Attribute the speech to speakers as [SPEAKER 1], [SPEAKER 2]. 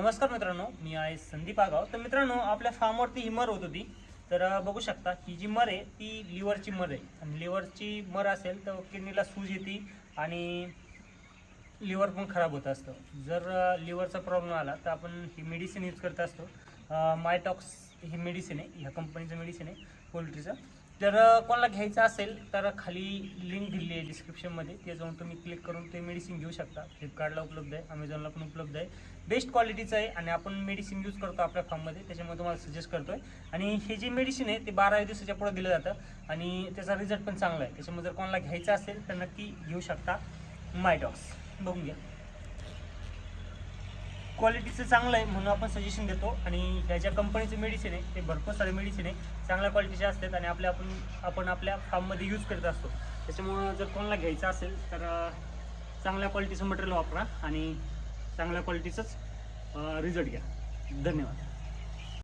[SPEAKER 1] नमस्कार मित्रांनो मी आहे संदीप आगाव. तर मित्रांनो आपल्या फार्मवरती ही मर होत होती. तर बघू शकता ही जी मर आहे ती लिव्हरची मर आहे. आणि लिव्हरची मर असेल तर किडनीला सूज येते आणि लिव्हर पण खराब होत असतं. जर लिव्हरचा प्रॉब्लेम आला तर आपण ही मेडिसिन यूज करत असतो. मायटॉक्स ही मेडिसिन आहे. ह्या कंपनीचं मेडिसिन आहे पोल्ट्रीचं जर कोणाला घ्यायचं असेल तर खाली लिंक दिली आहे डिस्क्रिप्शनमध्ये ते जाऊन तुम्ही क्लिक करून ते मेडिसिन घेऊ शकता. फ्लिपकार्टला उपलब्ध आहे अमेझॉनला पण उपलब्ध आहे. बेस्ट क्वालिटीचं आहे आणि आपण मेडिसिन यूज करतो आपल्या फार्ममध्ये त्याच्यामुळे तुम्हाला सजेस्ट करतो आहे आणि हे जे मेडिसिन आहे ते बारा दिवसाच्या पुढे दिलं जातं. आणि त्याचा रिझल्ट पण चांगला आहे. त्याच्यामुळे जर कोणाला घ्यायचं असेल तर नक्की घेऊ शकता. मायडॉक्स बघून घ्या. क्वालिटीचं चांगलं आहे म्हणून आपण सजेशन देतो. आणि ह्या ज्या कंपनीचं मेडिसिन आहे ते भरपूर सारे मेडिसिन आहे. चांगल्या क्वालिटीचे असतात आणि आपल्या आपण आपण आपल्या फार्ममध्ये यूज करत असतो. त्याच्यामुळं जर कोणाला घ्यायचं असेल तर चांगल्या क्वालिटीचं मटेरियल वापरा आणि चांगल्या क्वालिटीचंच रिझल्ट घ्या. धन्यवाद.